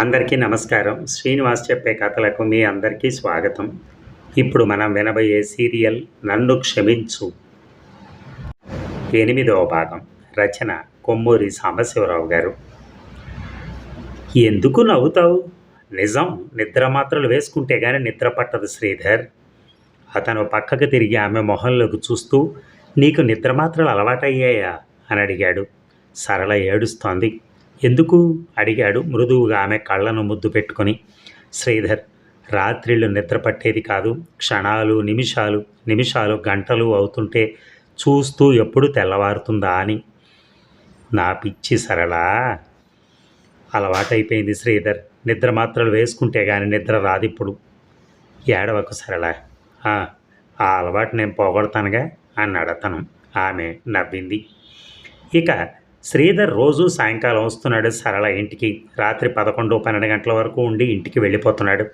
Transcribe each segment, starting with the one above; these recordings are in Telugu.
అందరికీ నమస్కారం. శ్రీనివాస్ చెప్పే కథలకు మీ అందరికీ స్వాగతం. ఇప్పుడు మనం వినబోయే సీరియల్ నన్ను క్షమించు. ఎనిమిదవ భాగం. రచన కొమ్మూరి సాంబశివరావు గారు. ఎందుకు నవ్వుతావు? నిజం నిద్ర మాత్రలు వేసుకుంటే గానీ నిద్ర పట్టదు శ్రీధర్. అతను పక్కకు తిరిగి ఆమె మొహంలోకి చూస్తూ నీకు నిద్ర మాత్రలు అలవాటయ్యాయా? అని అడిగాడు. సరళ ఏడుస్తోంది. ఎందుకు? అడిగాడు మృదువుగా ఆమె కళ్ళను ముద్దు పెట్టుకొని. శ్రీధర్ రాత్రిళ్ళు నిద్ర పట్టేది కాదు. క్షణాలు నిమిషాలు నిమిషాలు గంటలు అవుతుంటే చూస్తూ ఎప్పుడు తెల్లవారుతుందా అని. నా పిచ్చి సరళ. అలవాటైపోయింది శ్రీధర్. నిద్ర మాత్రలు వేసుకుంటే కానీ నిద్ర రాదు ఇప్పుడు ఏడవకు సరళ. ఆ అలవాటు నేను పోగొడతానుగా అన్నాడు అతను ఆమె నవ్వింది. ఇక శ్రీధర్ రోజు సాయంకాలం వస్తున్నాడు సరళ ఇంటికి. రాత్రి పదకొండు పన్నెండు గంటల వరకు ఉండి ఇంటికి వెళ్ళిపోతున్నాడు.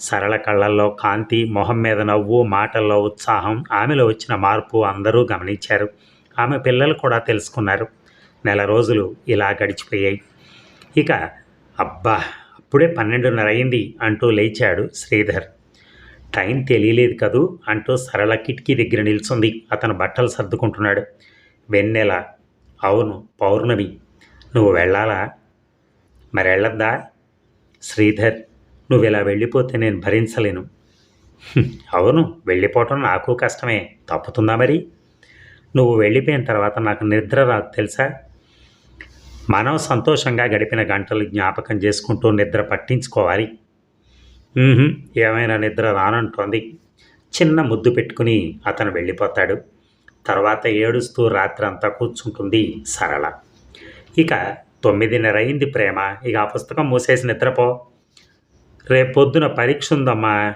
సరళ కళ్ళల్లో కాంతి మొహం మీద నవ్వు మాటల్లో ఉత్సాహం ఆమెలో వచ్చిన మార్పు అందరూ గమనించారు. ఆమె పిల్లలు కూడా తెలుసుకున్నారు. నెల రోజులు ఇలా గడిచిపోయాయి. ఇక అబ్బా అప్పుడే పన్నెండున్నర అయింది అంటూ లేచాడు శ్రీధర్. టైం తెలియలేదు కదూ అంటూ సరళ కిటికీ దగ్గర నిల్చుంది. అతను బట్టలు సర్దుకుంటున్నాడు. వెన్నెల అవును పౌర్ణమి. నువ్వు వెళ్ళాలా? మరి శ్రీధర్ నువ్వు ఇలా వెళ్ళిపోతే నేను భరించలేను. అవును వెళ్ళిపోవటం నాకు కష్టమే. తప్పుతుందా మరి? నువ్వు వెళ్ళిపోయిన తర్వాత నాకు నిద్ర రాదు తెలుసా? మనం సంతోషంగా గడిపిన గంటలు జ్ఞాపకం చేసుకుంటూ నిద్ర పట్టించుకోవాలి. ఏమైనా నిద్ర రానంటోంది. చిన్న ముద్దు పెట్టుకుని అతను వెళ్ళిపోతాడు. తర్వాత ఏడుస్తూ రాత్రంతా కూర్చుంటుంది సరళ. ఇక తొమ్మిదిన్నర అయింది ప్రేమ. ఇక ఆ పుస్తకం మూసేసి నిద్రపో. రేపొద్దున పరీక్ష ఉందమ్మా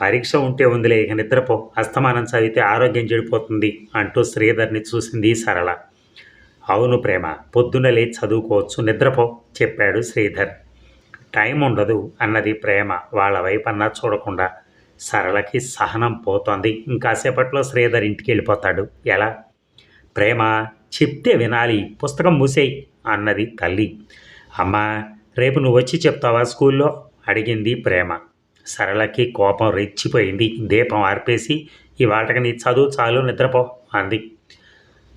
పరీక్ష ఉంటే ఉందిలే ఇక నిద్రపో. అస్తమానం చదివితే ఆరోగ్యం చెడిపోతుంది అంటూ శ్రీధర్ని చూసింది సరళ. అవును ప్రేమ పొద్దున లేచి చదువుకోవచ్చు నిద్రపో చెప్పాడు శ్రీధర్. టైం ఉండదు అన్నది ప్రేమ. వాళ్ళ వైపు అన్నా చూడకుండా సరళకి సహనం పోతోంది. ఇంకాసేపట్లో శ్రీధర్ ఇంటికి వెళ్ళిపోతాడు ఎలా? ప్రేమ చెప్తే వినాలి పుస్తకం మూసేయి అన్నది తల్లి. అమ్మా రేపు నువ్వు వచ్చి చెప్తావా స్కూల్లో? అడిగింది ప్రేమ. సరళకి కోపం రెచ్చిపోయింది. దీపం ఆర్పేసి ఇవాళకి నీ చదువు చాలు నిద్రపో అంది.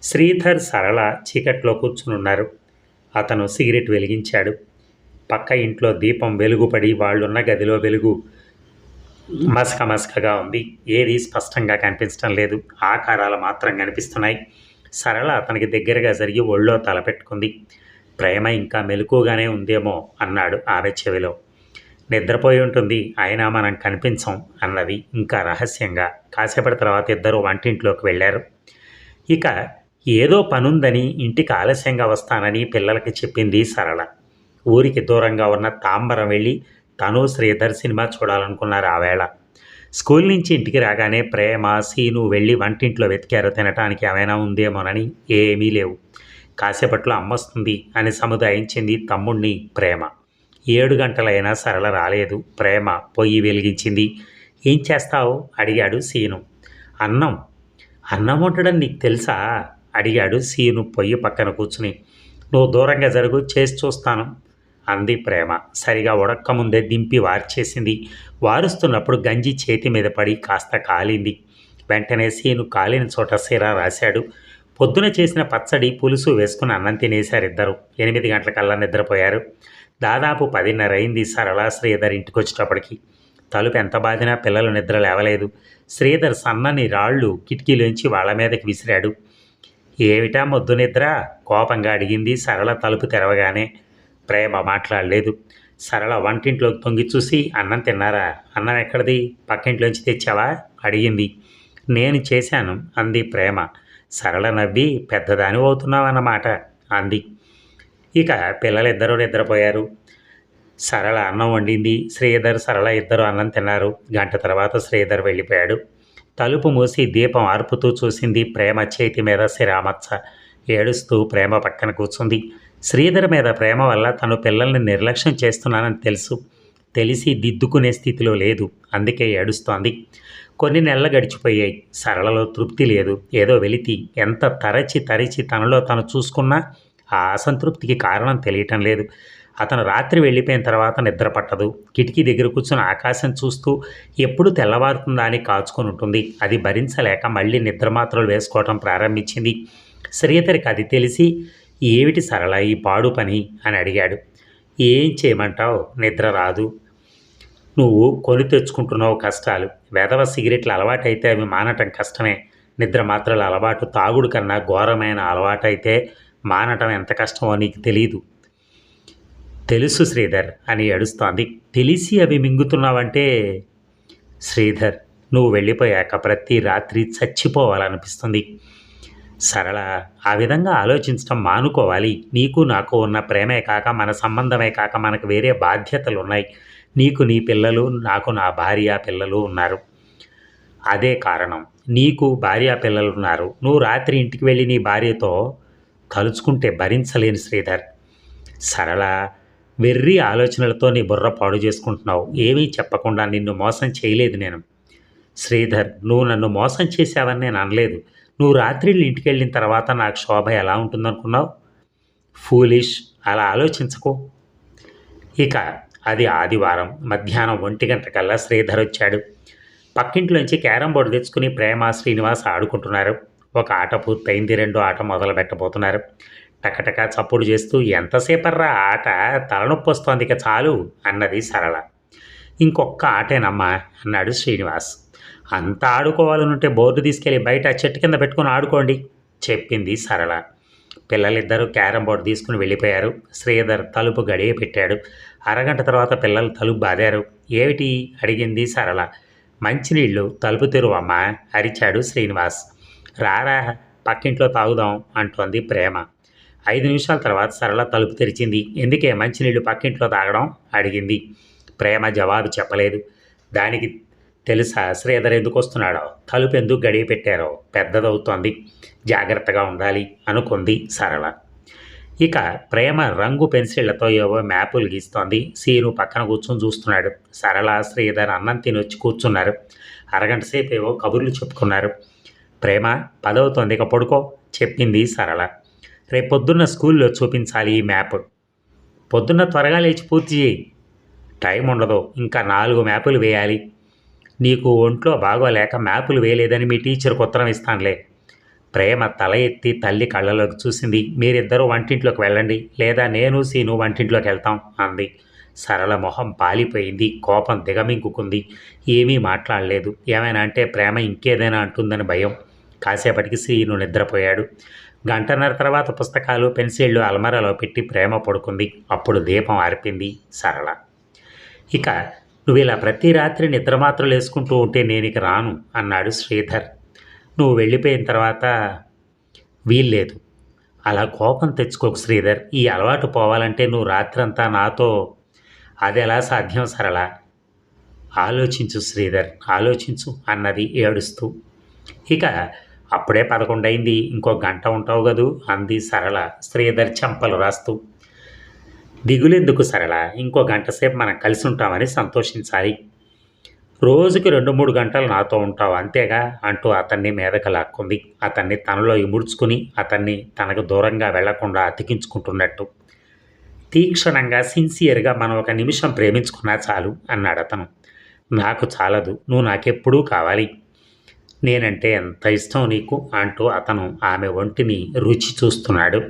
శ్రీధర్ సరళ చీకట్లో కూర్చునున్నారు. అతను సిగరెట్ వెలిగించాడు. పక్క ఇంట్లో దీపం వెలుగుపడి వాళ్ళున్న గదిలో వెలుగు. మసక మసకగా ఉంది. ఏది స్పష్టంగా కనిపించడం లేదు. ఆకారాలు మాత్రం కనిపిస్తున్నాయి. సరళ అతనికి దగ్గరగా జరిగి ఒళ్ళో తలపెట్టుకుంది ప్రేమ ఇంకా మెలకుగానే ఉందేమో అన్నాడు ఆమె చెవిలో. నిద్రపోయి ఉంటుంది. అయినా మనం కనిపించం అన్నది ఇంకా రహస్యంగా. కాసేపటి తర్వాత ఇద్దరు వంటింట్లోకి వెళ్ళారు. ఇక ఏదో పనుందని ఇంటికి ఆలస్యంగా వస్తానని పిల్లలకి చెప్పింది సరళ. ఊరికి దూరంగా ఉన్న తాంబరం వెళ్ళి తను శ్రీధర్ సినిమా చూడాలనుకున్నారు ఆ వేళ. స్కూల్ నుంచి ఇంటికి రాగానే ప్రేమ సీను వెళ్ళి వంటింట్లో వెతికారు. తినటానికి ఏమైనా ఉందేమోనని ఏమీ లేవు. కాసేపట్లో అమ్మొస్తుంది అని సముదాయించింది తమ్ముణ్ణి ప్రేమ. ఏడు గంటలైనా సరళ రాలేదు. ప్రేమ పొయ్యి వెలిగించింది. ఏం చేస్తావు? అడిగాడు సీను. అన్నం. అన్నం వండడం నీకు తెలుసా? అడిగాడు సీను పొయ్యి పక్కన కూర్చుని. నువ్వు దూరంగా జరుగు చేసి చూస్తాను. అంది ప్రేమ. సరిగా ఉడక్కముందే దింపి వార్చేసింది. వారుస్తున్నప్పుడు గంజి చేతి మీద పడి కాస్త కాలింది. వెంటనే సీను కాలిన చోట సిరా రాశాడు. పొద్దున చేసిన పచ్చడి పులుసు వేసుకుని అన్నం తినేశారు ఇద్దరు. ఎనిమిది గంటలకల్లా నిద్రపోయారు. దాదాపు పదిన్నర అయింది సరళ శ్రీధర్ ఇంటికి వచ్చేటప్పటికి తలుపు ఎంత బాధినా పిల్లలు నిద్ర లేవలేదు. శ్రీధర్ సన్నని రాళ్ళు కిటికీలోంచి వాళ్ళ మీదకి విసిరాడు. ఏమిటా మొద్దు నిద్ర? కోపంగా అడిగింది సరళ తలుపు తెరవగానే. ప్రేమ మాట్లాడలేదు. సరళ వంటింట్లోకి తొంగి చూసి అన్నం తిన్నారా? అన్నం ఎక్కడిది? పక్కింట్లోంచి తెచ్చావా? అడిగింది. నేను చేశాను అంది ప్రేమ. సరళ నవ్వి పెద్దదాని అవుతున్నావన్నమాట అంది. ఇక పిల్లలిద్దరూ నిద్రపోయారు. సరళ అన్నం వండింది. శ్రీధర్ సరళ ఇద్దరు అన్నం తిన్నారు. గంట తర్వాత శ్రీధర్ వెళ్ళిపోయాడు. తలుపు మూసి దీపం ఆర్పుతూ చూసింది ప్రేమ చేతి మీద శిరామచ్చ ఏడుస్తూ ప్రేమ పక్కన కూర్చుంది. శ్రీధర్ మీద ప్రేమ వల్ల తను పిల్లల్ని నిర్లక్ష్యం చేస్తున్నానని తెలుసు. తెలిసి దిద్దుకునే స్థితిలో లేదు. అందుకే ఏడుస్తోంది. కొన్ని నెలలు గడిచిపోయాయి. సరళలో తృప్తి లేదు. ఏదో వెలితి. ఎంత తరచి తరిచి తనలో తను చూసుకున్నా ఆ అసంతృప్తికి కారణం తెలియటం లేదు. అతను రాత్రి వెళ్ళిపోయిన తర్వాత నిద్ర పట్టదు. కిటికీ దగ్గర కూర్చుని ఆకాశం చూస్తూ ఎప్పుడు తెల్లవారుతుందా అని కాచుకొని ఉంటుంది. అది భరించలేక మళ్ళీ నిద్ర మాత్రలు వేసుకోవటం ప్రారంభించింది. శ్రీధర్కి అది తెలిసి ఏమిటి సరళ ఈ పాడు పని? అని అడిగాడు. ఏం చేయమంటావు? నిద్ర రాదు. నువ్వు కొని తెచ్చుకుంటున్నావు కష్టాలు. వెధవ సిగరెట్లు అలవాటైతే అవి మానటం కష్టమే. నిద్ర మాత్రలు అలవాటు తాగుడు కన్నా ఘోరమైన అలవాటైతే మానటం ఎంత కష్టమో నీకు తెలియదు తెలుసు శ్రీధర్ అని ఏడుస్తోంది. తెలిసి అవి మింగుతున్నావంటే? శ్రీధర్ నువ్వు వెళ్ళిపోయాక ప్రతి రాత్రి చచ్చిపోవాలనిపిస్తుంది. సరళ ఆ విధంగా ఆలోచించడం మానుకోవాలి. నీకు నాకు ఉన్న ప్రేమే కాక మన సంబంధమే కాక మనకు వేరే బాధ్యతలు ఉన్నాయి నీకు నీ పిల్లలు నాకు నా భార్య పిల్లలు ఉన్నారు. అదే కారణం. నీకు భార్య పిల్లలు ఉన్నారు. నువ్వు రాత్రి ఇంటికి వెళ్ళి నీ భార్యతో తలుచుకుంటే భరించలేని శ్రీధర్. సరళ వెర్రి ఆలోచనలతో నీ బుర్ర పాడు చేసుకుంటున్నావు. ఏమీ చెప్పకుండా నిన్ను మోసం చేయలేదు నేను. శ్రీధర్ నువ్వు నన్ను మోసం చేశావని నేను అనలేదు. నువ్వు రాత్రిళ్ళు ఇంటికి వెళ్ళిన తర్వాత నాకు శోభ ఎలా ఉంటుందనుకున్నావు? ఫూలిష్ అలా ఆలోచించకు. ఇక అది ఆదివారం. మధ్యాహ్నం ఒంటి గంట కల్లా శ్రీధర్ వచ్చాడు. పక్కింట్లోంచి క్యారం బోర్డు తెచ్చుకుని ప్రేమ శ్రీనివాస్ ఆడుకుంటున్నారు. ఒక ఆట పూర్తయింది. రెండో ఆట మొదలు పెట్టబోతున్నారు టకటక చప్పుడు చేస్తూ ఎంతసేపర్రా ఆట? తలనొప్పి వస్తోంది ఇక చాలు అన్నది సరళ. ఇంకొక్క ఆటేనమ్మా అన్నాడు శ్రీనివాస్. అంత ఆడుకోవాలనుంటే బోర్డు తీసుకెళ్ళి బయట చెట్టు కింద పెట్టుకుని ఆడుకోండి చెప్పింది సరళ. పిల్లలిద్దరూ క్యారం బోర్డు తీసుకుని వెళ్ళిపోయారు. శ్రీధర్ తలుపు గడియ పెట్టాడు. అరగంట తర్వాత పిల్లలు తలుపు బాదారు. ఏమిటి? అడిగింది సరళ. మంచినీళ్ళు తలుపు తెరువమ్మా అరిచాడు శ్రీనివాస్. రారా పక్కింట్లో తాగుదాం అంటోంది ప్రేమ. ఐదు నిమిషాల తర్వాత సరళ తలుపు తెరిచింది. ఎందుకే మంచినీళ్ళు పక్కింట్లో తాగడం? అడిగింది. ప్రేమ జవాబు చెప్పలేదు. దానికి తెలుసా? శ్రీధర్ ఎందుకు వస్తున్నాడో తలుపు ఎందుకు గడియ పెట్టారో? పెద్దదవుతోంది. జాగ్రత్తగా ఉండాలి అనుకుంది సరళ. ఇక ప్రేమ రంగు పెన్సిళ్ళతో ఏవో మ్యాపులు గీస్తోంది. సీను పక్కన కూర్చొని చూస్తున్నాడు. సరళ శ్రీధర్ అన్నం తిని వచ్చి కూర్చున్నారు. అరగంట సేపు ఏవో కబుర్లు చెప్పుకున్నారు. ప్రేమ పదవుతోంది ఇక పడుకో చెప్పింది సరళ. రేపు పొద్దున్న స్కూల్లో చూపించాలి ఈ మ్యాప్. పొద్దున్న త్వరగా లేచి పూర్తి చేయి. టైం ఉండదు ఇంకా నాలుగు మ్యాపులు వేయాలి. నీకు ఒంట్లో బాగోలేక మ్యాపులు వేయలేదని మీ టీచర్కు ఉత్తరం ఇస్తానులే. ప్రేమ తల ఎత్తి తల్లి కళ్ళలోకి చూసింది. మీరిద్దరూ వంటింట్లోకి వెళ్ళండి. లేదా నేను సీను వంటింట్లోకి వెళ్తాం అంది. సరళ మొహం పాలిపోయింది. కోపం దిగమింగుకుంది. ఏమీ మాట్లాడలేదు. ఏమైనా అంటే ప్రేమ ఇంకేదైనా అంటుందని భయం. కాసేపటికి శ్రీను నిద్రపోయాడు. గంటన్నర తర్వాత పుస్తకాలు పెన్సిళ్ళు అల్మరాలో పెట్టి ప్రేమ పడుకుంది. అప్పుడు దీపం ఆర్పింది సరళ. ఇక నువ్వు ఇలా ప్రతి రాత్రి నిద్రమాత్రలు వేసుకుంటూ ఉంటే నేను ఇక రాను అన్నాడు శ్రీధర్. నువ్వు వెళ్ళిపోయిన తర్వాత వీల్లేదు. అలా కోపం తెచ్చుకోకు శ్రీధర్. ఈ అలవాటు పోవాలంటే నువ్వు రాత్రంతా నాతో అది ఎలా సాధ్యం సరళ? ఆలోచించు శ్రీధర్ ఆలోచించు అన్నది ఏడుస్తూ. ఇక అప్పుడే పదకొండైంది ఇంకో గంట ఉంటావు కదూ అంది సరళ. శ్రీధర్ చెంపలు రాస్తూ. దిగులెందుకు సరళ. ఇంకో గంట సేపు మనం కలిసి ఉంటామని సంతోషించాలి. రోజుకి రెండు మూడు గంటలు నాతో ఉంటావు అంతేగా అంటూ అతన్ని మీదకి లాక్కుంది. అతన్ని తనలో ఇముడ్చుకుని అతన్ని తనకు దూరంగా వెళ్ళకుండా అతికించుకుంటున్నట్టు. తీక్షణంగా సిన్సియర్గా మనం ఒక నిమిషం ప్రేమించుకున్నా చాలు అన్నాడు అతను. నాకు చాలదు నువ్వు నాకెప్పుడూ కావాలి. నేనంటే ఎంత ఇష్టం నీకు? అంటూ అతను ఆమె ఒంటిని రుచి చూస్తున్నాడు.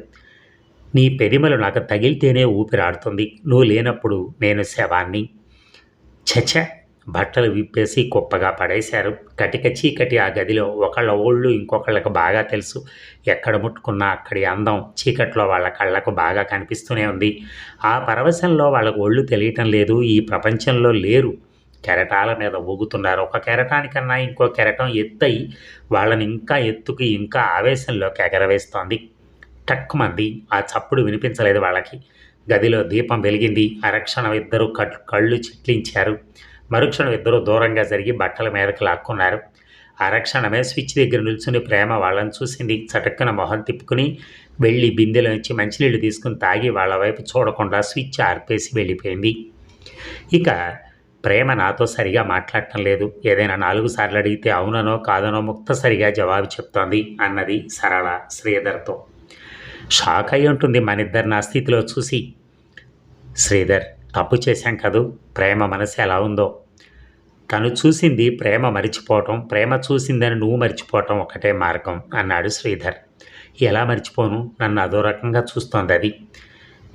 నీ పెరిమలు నాకు తగిలితేనే ఊపిరాడుతుంది. నువ్వు లేనప్పుడు నేను శవాన్ని చచ బట్టలు విప్పేసి కుప్పగా పడేశారు. కటిక చీకటి ఆ గదిలో ఒకళ్ళ ఓళ్ళు ఇంకొకళ్ళకు బాగా తెలుసు. ఎక్కడ ముట్టుకున్నా అక్కడి అందం చీకట్లో వాళ్ళ కళ్ళకు బాగా కనిపిస్తూనే ఉంది. ఆ పరవశంలో వాళ్ళకు ఒళ్ళు తెలియటం లేదు. ఈ ప్రపంచంలో లేరు. కెరటాల మీద ఊగుతున్నారు. ఒక కెరటానికన్నా ఇంకో కెరటం ఎత్తయి. వాళ్ళని ఇంకా ఎత్తుకి ఇంకా ఆవేశంలోకి ఎగరవేస్తోంది. టక్మంది. ఆ చప్పుడు వినిపించలేదు వాళ్ళకి. గదిలో దీపం వెలిగింది. అరక్షణం ఇద్దరు కళ్ళు చిట్లించారు. మరుక్షణం ఇద్దరు దూరంగా జరిగి బట్టల మీదకి లాక్కున్నారు. అరక్షణమే స్విచ్ దగ్గర నిల్చుని ప్రేమ వాళ్ళని చూసింది. చటక్కన మొహం తిప్పుకుని వెళ్ళి బిందెల నుంచి మంచినీళ్ళు తీసుకుని తాగి వాళ్ళ వైపు చూడకుండా స్విచ్ ఆర్పేసి వెళ్ళిపోయింది. ఇక ప్రేమ నాతో సరిగా మాట్లాడటం లేదు. ఏదైనా నాలుగు సార్లు అడిగితే అవుననో కాదనో ముక్తసరిగా జవాబు చెప్తోంది అన్నది సరళ శ్రీధర్తో. షాక్ అయి ఉంటుంది మన ఇద్దరు నా స్థితిలో చూసి. శ్రీధర్ తప్పు చేశాం కదూ? ప్రేమ మనసు ఎలా ఉందో? తను చూసింది ప్రేమ మరిచిపోవటం ప్రేమ చూసిందని నువ్వు మర్చిపోవటం ఒకటే మార్గం అన్నాడు శ్రీధర్. ఎలా మర్చిపోను? నన్ను అదో రకంగా చూస్తోంది అది.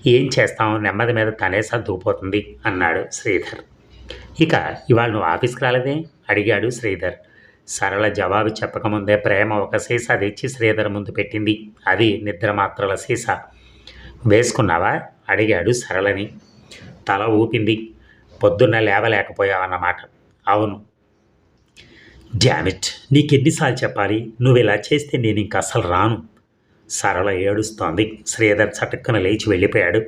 ఏం చేస్తాం? నెమ్మది మీద తనే సర్దుకుపోతుంది అన్నాడు శ్రీధర్. ఇక ఇవాళ నువ్వు ఆఫీస్కి రాలేదే? అడిగాడు శ్రీధర్. సరళ జవాబు చెప్పకముందే ప్రేమ ఒక సీసా తెచ్చి శ్రీధర్ ముందు పెట్టింది. అది నిద్ర మాత్రల సీసా. వేసుకున్నావా? అడిగాడు సరళని. తల ఊపింది. పొద్దున్న లేవలేకపోయావన్నమాట అవును. డ్యామిట్ నీకెన్నిసార్లు చెప్పాలి? నువ్వు ఇలా చేస్తే నేను ఇంక అసలు రాను. సరళ ఏడుస్తోంది. శ్రీధర్ చటుక్కున లేచి వెళ్ళిపోయాడు.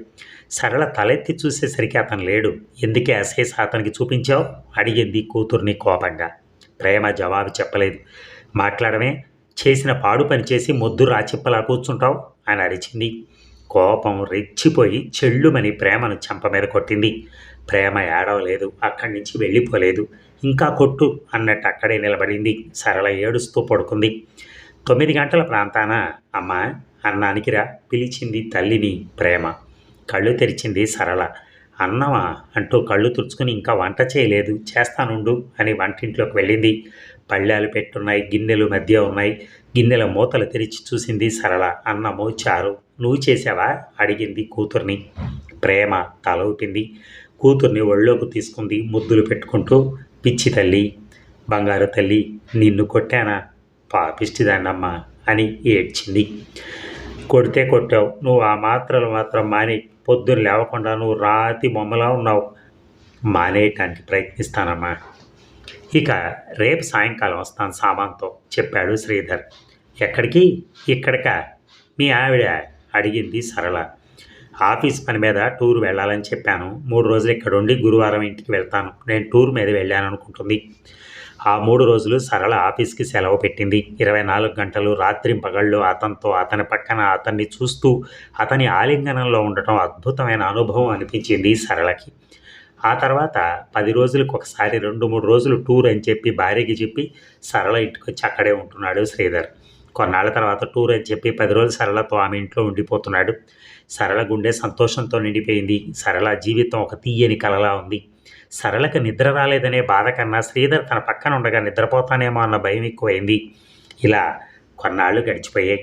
సరళ తలెత్తి చూసేసరికి అతను లేడు. ఎందుకే అశేష అతనికి చూపించావు? అడిగింది కూతుర్ని కోపంగా. ప్రేమ జవాబు చెప్పలేదు. మాట్లాడమే చేసిన పాడు పని చేసి మొద్దు రాచిప్పలా కూర్చుంటావు? అని అరిచింది. కోపం రెచ్చిపోయి చెల్లుమని ప్రేమను చెంప మీద కొట్టింది. ప్రేమ ఏడవలేదు అక్కడి నుంచి వెళ్ళిపోలేదు. ఇంకా కొట్టు అన్నట్టు అక్కడే నిలబడింది. సరళ ఏడుస్తూ పడుకుంది. తొమ్మిది గంటల ప్రాంతాన అమ్మ అన్నానికిరా పిలిచింది తల్లిని ప్రేమ. కళ్ళు తెరిచింది సరళ. అన్నమా అంటూ కళ్ళు తుడుచుకుని ఇంకా వంట చేయలేదు. చేస్తానుండు అని వంటింట్లోకి వెళ్ళింది. పళ్ళాలు పెట్టున్నాయి గిన్నెలు మధ్య ఉన్నాయి. గిన్నెల మూతలు తెరిచి చూసింది సరళ. అన్నము చారు నువ్వు చేసావా అడిగింది కూతుర్ని. ప్రేమ తల ఊపింది. కూతుర్ని ఒళ్ళోకి తీసుకుంది ముద్దులు పెట్టుకుంటూ పిచ్చి తల్లి బంగారు తల్లి నిన్ను కొట్టానా? పాపిష్టిదాన్నమ్మా అని ఏడ్చింది. కొడితే కొట్టావు. నువ్వు ఆ మాత్రలు మాత్రం మాని పొద్దున్న లేవకుండా నువ్వు రాతి బొమ్మలా ఉన్నావు. మానేయటానికి ప్రయత్నిస్తానమ్మా. ఇక రేపు సాయంకాలం వస్తాను సామాన్తో చెప్పాడు శ్రీధర్. ఎక్కడికి? ఇక్కడిక మీ ఆవిడ అడిగింది సరళ. ఆఫీస్ పని మీద టూర్ వెళ్ళాలని చెప్పాను. మూడు రోజులు ఇక్కడ ఉండి గురువారం ఇంటికి వెళ్తాను. నేను టూర్ మీద వెళ్ళాను అనుకుంటుంది. ఆ మూడు రోజులు సరళ ఆఫీస్కి సెలవు పెట్టింది. ఇరవై నాలుగు గంటలు రాత్రి పగళ్ళు అతనితో అతని పక్కన అతన్ని చూస్తూ అతని ఆలింగనంలో ఉండటం అద్భుతమైన అనుభవం అనిపించింది సరళకి. ఆ తర్వాత పది రోజులకు ఒకసారి రెండు మూడు రోజులు టూర్ అని చెప్పి భార్యకి చెప్పి సరళ ఇంటికి వచ్చి అక్కడే ఉంటున్నాడు శ్రీధర్. కొన్నాళ్ళ తర్వాత టూర్ అని చెప్పి పది రోజులు సరళతో ఆమె ఇంట్లో ఉండిపోతున్నాడు. సరళ గుండె సంతోషంతో నిండిపోయింది. సరళ జీవితం ఒక తీయని కలలా ఉంది. సరళకు నిద్ర రాలేదనే బాధ కన్నా శ్రీధర్ తన పక్కన ఉండగా నిద్రపోతానేమో అన్న భయం ఎక్కువైంది. ఇలా కొన్నాళ్ళు గడిచిపోయాయి.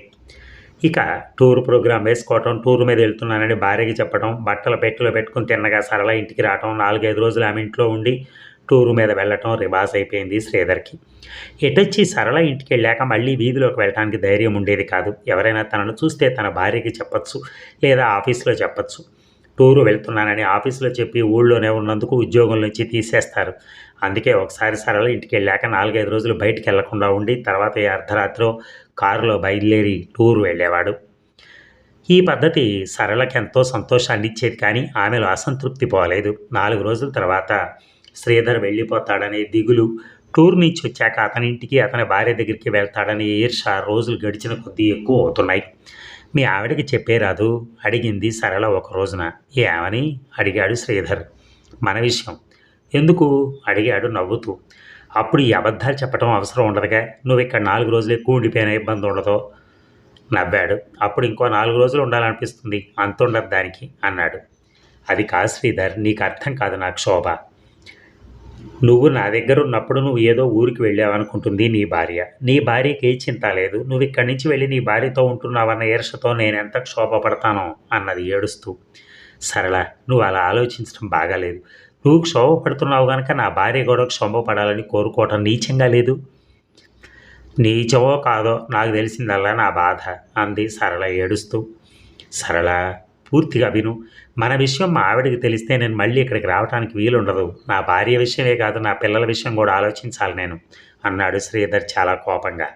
ఇక టూర్ ప్రోగ్రాం వేసుకోవటం టూర్ మీద వెళ్తున్నానని భార్యకి చెప్పడం బట్టల పెట్టెలో పెట్టుకుని తిన్నగా సరళ ఇంటికి రావటం నాలుగైదు రోజులు ఆమె ఇంట్లో ఉండి టూరు మీద వెళ్ళటం రివాస్ అయిపోయింది శ్రీధర్కి. ఎటొచ్చి సరళ ఇంటికి వెళ్ళాక మళ్ళీ వీధిలోకి వెళ్ళడానికి ధైర్యం ఉండేది కాదు. ఎవరైనా తనను చూస్తే తన భార్యకి చెప్పచ్చు లేదా ఆఫీస్లో చెప్పచ్చు. టూరు వెళ్తున్నానని ఆఫీసులో చెప్పి ఊళ్ళోనే ఉన్నందుకు ఉద్యోగం నుంచి తీసేస్తారు. అందుకే ఒకసారి సరళ ఇంటికి వెళ్ళాక నాలుగైదు రోజులు బయటికి వెళ్ళకుండా ఉండి తర్వాత ఈ అర్ధరాత్రిలో కారులో బయలుదేరి టూరు వెళ్ళేవాడు. ఈ పద్ధతి సరళకి ఎంతో సంతోషాన్ని ఇచ్చేది కానీ ఆమెలో అసంతృప్తి పోలేదు. నాలుగు రోజుల తర్వాత శ్రీధర్ వెళ్ళిపోతాడనే దిగులు టూర్ నుంచి వచ్చాక అతని ఇంటికి అతని భార్య దగ్గరికి వెళ్తాడని ఈర్ష రోజులు గడిచిన కొద్దీ ఎక్కువ అవుతున్నాయి. మీ ఆవిడకి చెప్పే రాదు. అడిగింది సరళ ఒక రోజున. ఏమని? అడిగాడు శ్రీధర్. మన విషయం. ఎందుకు? అడిగాడు నవ్వుతూ. అప్పుడు ఈ అబద్ధాలు చెప్పడం అవసరం ఉండదుగా. నువ్వు ఇక్కడ నాలుగు రోజులు ఎక్కువ ఉండిపోయిన ఇబ్బంది ఉండదు. నవ్వాడు. అప్పుడు ఇంకో నాలుగు రోజులు ఉండాలనిపిస్తుంది. అంత ఉండదు దానికి అన్నాడు. అది కాదు శ్రీధర్. నీకు అర్థం కాదు నాకు శోభ. నువ్వు నా దగ్గర ఉన్నప్పుడు నువ్వు ఏదో ఊరికి వెళ్ళావనుకుంటుంది నీ భార్య. నీ భార్యకి ఏ చింత లేదు. నువ్వు ఇక్కడి నుంచి వెళ్ళి నీ భార్యతో ఉంటున్నావన్న ఈర్షతో నేను ఎంత క్షోభపడతానో అన్నది ఏడుస్తూ సరళ నువ్వు అలా ఆలోచించడం బాగాలేదు. నువ్వు క్షోభపడుతున్నావు కనుక నా భార్య కూడా క్షోభపడాలని కోరుకోవటం నీచంగా లేదు? నీచమో కాదో నాకు తెలిసిందల్లా నా బాధ అంది సరళ ఏడుస్తూ. సరళ పూర్తిగా విను. మన విషయం మా ఆవిడకి తెలిస్తే నేను మళ్ళీ ఇక్కడికి రావడానికి వీలుండదు. నా భార్య విషయమే కాదు నా పిల్లల విషయం కూడా ఆలోచించాలి నేను అన్నాడు శ్రీధర్ చాలా కోపంగా.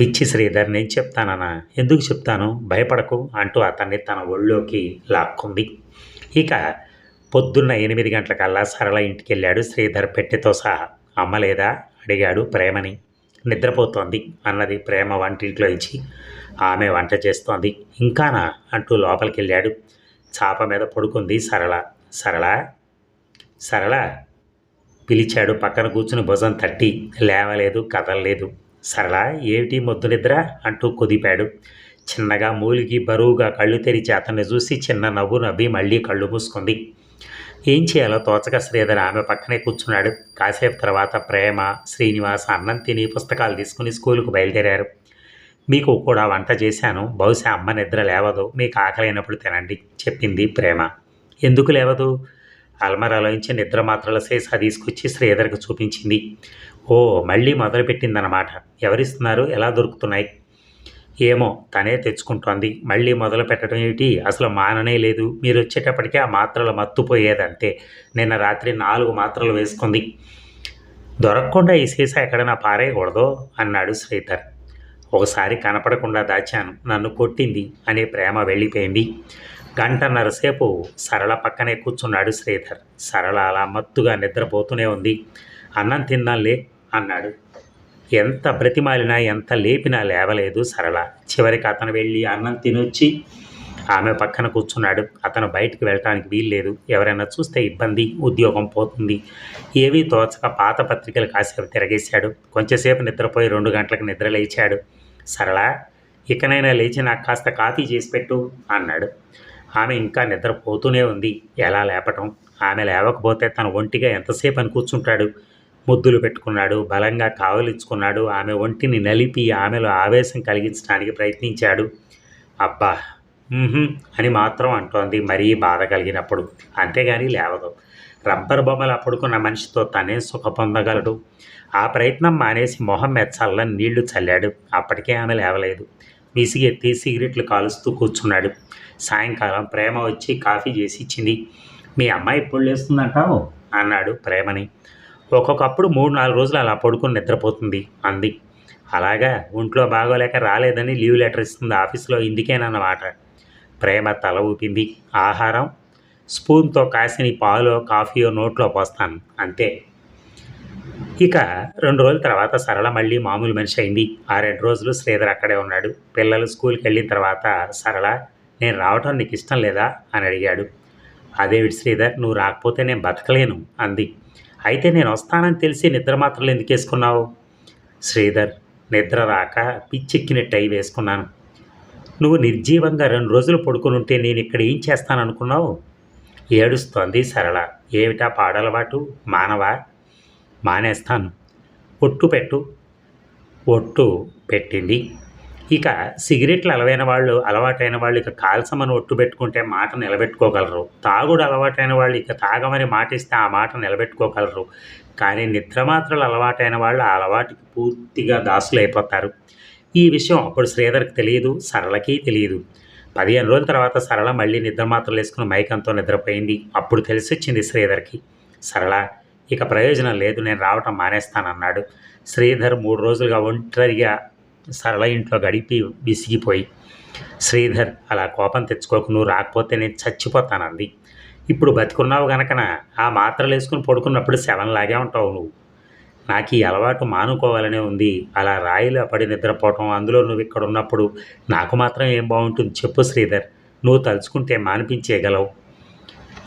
పిచ్చి శ్రీధర్ నేను చెప్తానన్నా ఎందుకు చెప్తాను? భయపడకు అంటూ అతన్ని తన ఒళ్ళోకి లాక్కుంది. ఇక పొద్దున్న ఎనిమిది గంటలకల్లా సరళ ఇంటికి వెళ్ళాడు శ్రీధర్ పెట్టెతో సహా. అమ్మ లేదా? అడిగాడు ప్రేమని. నిద్రపోతోంది అన్నది ప్రేమ వంటింట్లో ఇచ్చి ఆమె వంట చేస్తోంది. ఇంకానా? అంటూ లోపలికి వెళ్ళాడు చాప మీద పడుకుంది సరళ. సరళ? సరళ? పిలిచాడు పక్కన కూర్చుని భుజం తట్టి. లేవలేదు కదలలేదు. సరళ ఏమిటి మొద్దు నిద్ర? అంటూ కుదిపాడు. చిన్నగా మూలిగి బరువుగా కళ్ళు తెరిచి అతన్ని చూసి చిన్న నవ్వు నవ్వి మళ్ళీ కళ్ళు మూసుకుంది. ఏం చేయాలో తోచక శ్రీధర్ ఆమె పక్కనే కూర్చున్నాడు. కాసేపు తర్వాత ప్రేమ శ్రీనివాస్ అన్నం తిని పుస్తకాలు తీసుకుని స్కూలుకు బయలుదేరారు. మీకు కూడా వంట చేశాను. బహుశా అమ్మ నిద్ర లేవదు. మీకు ఆకలైనప్పుడు తినండి చెప్పింది ప్రేమ. ఎందుకు లేవదు? అల్మరాలోంచి నిద్ర మాత్రల సీసా తీసుకొచ్చి శ్రీధర్కి చూపించింది. ఓ మళ్ళీ మొదలుపెట్టిందనమాట ఎవరిస్తున్నారు? ఎలా దొరుకుతున్నాయి? ఏమో తనే తెచ్చుకుంటోంది. మళ్ళీ మొదలు పెట్టడం ఏమిటి అసలు మాననే లేదు. మీరు వచ్చేటప్పటికే ఆ మాత్రలు మత్తుపోయేదంతే. నిన్న రాత్రి నాలుగు మాత్రలు వేసుకుంది. దొరకకుండా ఈ సీసా ఎక్కడైనా పారేయకూడదు? అన్నాడు శ్రీధర్. ఒకసారి కనపడకుండా దాచాను. నన్ను కొట్టింది అనే ప్రేమ వెళ్ళిపోయింది. గంటన్నరసేపు సరళ పక్కనే కూర్చున్నాడు శ్రీధర్. సరళ అలా మత్తుగా నిద్రపోతూనే ఉంది. అన్నం తిన్నాలే అన్నాడు. ఎంత బ్రతిమాలినా ఎంత లేపినా లేవలేదు సరళ. చివరికి అతను వెళ్ళి అన్నం తినొచ్చి ఆమె పక్కన కూర్చున్నాడు. అతను బయటికి వెళ్ళటానికి వీల్లేదు. ఎవరైనా చూస్తే ఇబ్బంది ఉద్యోగం పోతుంది. ఏవీ తోచక పాత పత్రికలు కాసేపు తిరగేశాడు. కొంచెంసేపు నిద్రపోయి రెండు గంటలకు నిద్రలేచాడు. సరళా ఇకనైనా లేచి నాకు కాస్త కాఫీ చేసి పెట్టు అన్నాడు. ఆమె ఇంకా నిద్రపోతూనే ఉంది. ఎలా లేపటం? ఆమె లేవకపోతే తన ఒంటిగా ఎంతసేపు అని కూర్చుంటాడు? ముద్దులు పెట్టుకున్నాడు బలంగా కావలించుకున్నాడు. ఆమె ఒంటిని నలిపి ఆమెలో ఆవేశం కలిగించడానికి ప్రయత్నించాడు. అబ్బా! అని మాత్రం అంటోంది మరీ బాధ కలిగినప్పుడు. అంతేగాని లేవదు. రబ్బర్ బొమ్మలు పడుకున్న మనిషితో తనే సుఖ పొందగలడు. ఆ ప్రయత్నం మానేసి మొహం మెచ్చల్లని నీళ్ళు చల్లాడు. అప్పటికే ఆమె లేవలేదు. విసిగెత్తి సిగరెట్లు కాలుస్తూ కూర్చున్నాడు. సాయంకాలం ప్రేమ వచ్చి కాఫీ చేసి ఇచ్చింది. మీ అమ్మాయి ఇప్పుడు లేస్తుందంటావు? అన్నాడు ప్రేమని. ఒక్కొక్కప్పుడు మూడు నాలుగు రోజులు అలా పడుకుని నిద్రపోతుంది అంది. అలాగా? ఒంట్లో బాగోలేక రాలేదని లీవ్ లెటర్ ఇస్తుంది ఆఫీస్లో. ఇందుకేనన్నమాట. ప్రేమ తల ఊపింది. ఆహారం? స్పూన్తో కాసిన పాలో కాఫీయో నోట్లో పోస్తాను అంతే. ఇక రెండు రోజుల తర్వాత సరళ మళ్ళీ మామూలు మనిషి అయింది. ఆ రెండు రోజులు శ్రీధర్ అక్కడే ఉన్నాడు. పిల్లలు స్కూల్కి వెళ్ళిన తర్వాత సరళ నేను రావటం నీకు ఇష్టం లేదా? అని అడిగాడు. అదేవిడి శ్రీధర్ నువ్వు రాకపోతే నేను బతకలేను అంది. అయితే నేను వస్తానని తెలిసి నిద్ర మాత్రలు ఎందుకు వేసుకున్నావు? శ్రీధర్ నిద్ర రాక పిచ్చెక్కినట్టు అయి వేసుకున్నాను. నువ్వు నిర్జీవంగా రెండు రోజులు పడుకుని ఉంటే నేను ఇక్కడ ఏం చేస్తాననుకున్నావు? ఏడుస్తోంది సరళ. ఏమిటా పాడలవాటు? మానవా? మానేస్తాను. ఒట్టు పెట్టు. ఒట్టు పెట్టింది. ఇక సిగరెట్లు అలవైన వాళ్ళు అలవాటైన వాళ్ళు ఇక కాల్సమని ఒట్టు పెట్టుకుంటే మాట నిలబెట్టుకోగలరు. తాగుడు అలవాటైన వాళ్ళు ఇక తాగమని మాట ఇస్తే ఆ మాట నిలబెట్టుకోగలరు. కానీ నిద్రమాత్రలు అలవాటైన వాళ్ళు ఆ అలవాటుకి పూర్తిగా దాసులు అయిపోతారు ఈ విషయం అప్పుడు శ్రీధర్కి తెలియదు సరళకి తెలియదు. పదిహేను రోజుల తర్వాత సరళ మళ్ళీ నిద్ర మాత్రలు వేసుకుని మైకంతో నిద్రపోయింది. అప్పుడు తెలిసి వచ్చింది శ్రీధర్కి సరళ ఇక ప్రయోజనం లేదు నేను రావటం మానేస్తానన్నాడు. శ్రీధర్ మూడు రోజులుగా ఒంటరిగా సరళ ఇంట్లో గడిపి విసిగిపోయి శ్రీధర్ అలా కోపం తెచ్చుకోకు నువ్వు రాకపోతే నేను చచ్చిపోతానంది. ఇప్పుడు బతికున్నావు గనకన ఆ మాత్రలు వేసుకుని పడుకున్నప్పుడు శవంలాగే ఉంటావు నువ్వు. నాకు ఈ అలవాటు మానుకోవాలనే ఉంది. అలా రాయిలో పడి నిద్రపోవటం అందులో నువ్వు ఇక్కడ ఉన్నప్పుడు నాకు మాత్రం ఏం బాగుంటుంది చెప్పు శ్రీధర్. నువ్వు తలుచుకుంటే మానిపించేయగలవు.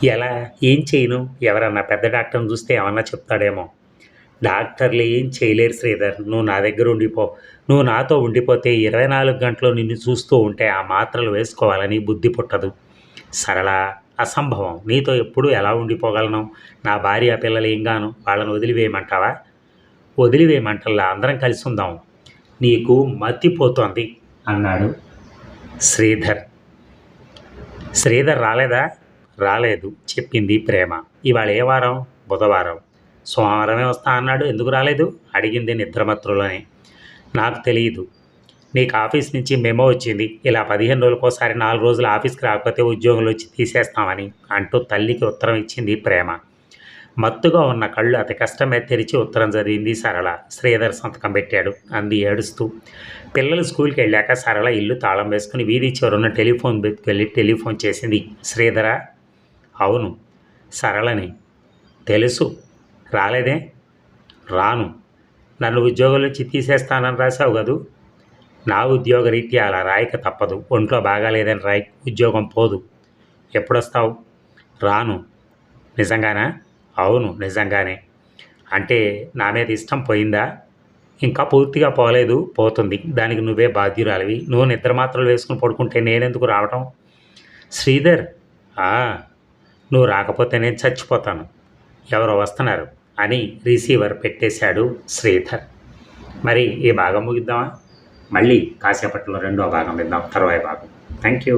ఎలా? ఏం చేయను? ఎవరన్నా పెద్ద డాక్టర్ని చూస్తే ఏమన్నా చెప్తాడేమో. డాక్టర్లు ఏం చేయలేరు శ్రీధర్. నువ్వు నా దగ్గర ఉండిపో. నువ్వు నాతో ఉండిపోతే ఇరవై నాలుగు గంటలు నిన్ను చూస్తూ ఉంటే ఆ మాత్రలు వేసుకోవాలని బుద్ధి పుట్టదు. సరళ అసంభవం. నీతో ఎప్పుడు ఎలా ఉండిపోగలను? నా భార్య పిల్లలు ఏం గాను? వాళ్ళని వదిలివేయమంటావా? వదిలివేయమంటల్లా అందరం కలిసి ఉందాం. నీకు మత్తిపోతోంది అన్నాడు శ్రీధర్. శ్రీధర్ రాలేదా? రాలేదు చెప్పింది ప్రేమ. ఇవాళ ఏ వారం? బుధవారం. సోమవారమే వస్తా అన్నాడు. ఎందుకు రాలేదు? అడిగింది నిద్రమత్రులోనే నాకు తెలియదు నీకు ఆఫీస్ నుంచి మెమో వచ్చింది. ఇలా పదిహేను రోజులకోసారి నాలుగు రోజులు ఆఫీస్కి రాకపోతే ఉద్యోగంలో వచ్చి తీసేస్తామని అంటూ తల్లికి ఉత్తరం ఇచ్చింది ప్రేమ. మత్తుగా ఉన్న కళ్ళు అతి కష్టమే తెరిచి ఉత్తరం చదివింది సరళ. శ్రీధర్ సంతకం పెట్టాడు. అంది ఏడుస్తూ. పిల్లలు స్కూల్కి వెళ్ళాక సరళ ఇల్లు తాళం వేసుకుని వీధి చివరున్న టెలిఫోన్ వెళ్ళి టెలిఫోన్ చేసింది. శ్రీధర? అవును. సరళని. తెలుసు. రాలేదే? రాను. నన్ను ఉద్యోగంలోంచి తీసేస్తానని రాశావు కదూ? నా ఉద్యోగ రీత్యా అలా రాయక తప్పదు. ఒంట్లో బాగాలేదని రాయి ఉద్యోగం పోదు. ఎప్పుడొస్తావు? రాను. నిజంగానా? అవును నిజంగానే. అంటే నా మీద ఇష్టం పోయిందా? ఇంకా పూర్తిగా పోలేదు పోతుంది. దానికి నువ్వే బాధ్యురాలివి. నువ్వు నిద్ర మాత్రలు వేసుకుని పడుకుంటే నేనెందుకు రావటం? శ్రీధర్ నువ్వు రాకపోతే నేను చచ్చిపోతాను. ఎవరో వస్తున్నారు అని రిసీవర్ పెట్టేశాడు శ్రీధర్. మరి ఈ భాగం ముగిద్దామా? మళ్ళీ కాసేపట్లో రెండో భాగం విద్దాం తర్వాయి భాగం. Thank you